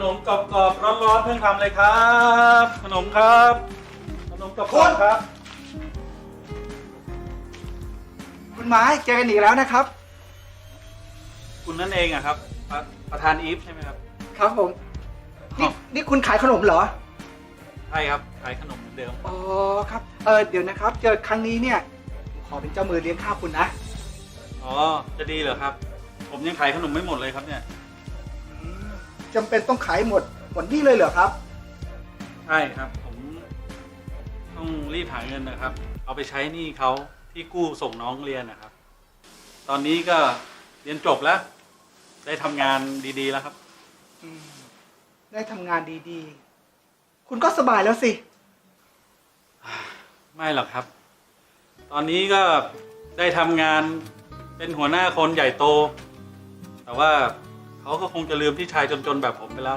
ขนมกรอบๆร้อนๆเพิ่งทำเลยครับ ขนมครับ ขนมกรอบๆครับ คุณไม้เจอกันอีกแล้วนะครับ คุณนั่นเองอะครับประประธานอีฟใช่ไหมครับ ครับผม นี่อ๋อนี่คุณขายขนมเหรอ ใช่ครับ ขายขนมเหมือนเดิม อ๋อครับ เออเดี๋ยวนะครับ เจอครั้งนี้เนี่ยผมขอเป็นเจ้ามือเลี้ยงข้าวคุณนะ อ๋อ จะดีเหรอครับ ผมยังขายขนมไม่หมดเลยครับเนี่ย จำเป็นต้องขายหมดหมดนี่เลยเหรอครับ ใช่ครับ ผมต้องรีบหาเงินนะครับ เอาไปใช้หนี้เขาที่กู้ส่งน้องเรียนนะครับ ตอนนี้ก็เรียนจบแล้ว ได้ทำงานดีๆแล้วครับ อืมได้ทำงานดีๆ คุณก็สบายแล้วสิ ไม่หรอกครับ ตอนนี้ก็ได้ทำงานเป็นหัวหน้าคนใหญ่โต แต่ว่า เขาก็คงจะลืมที่ชายจนๆแบบผมไปแล้ว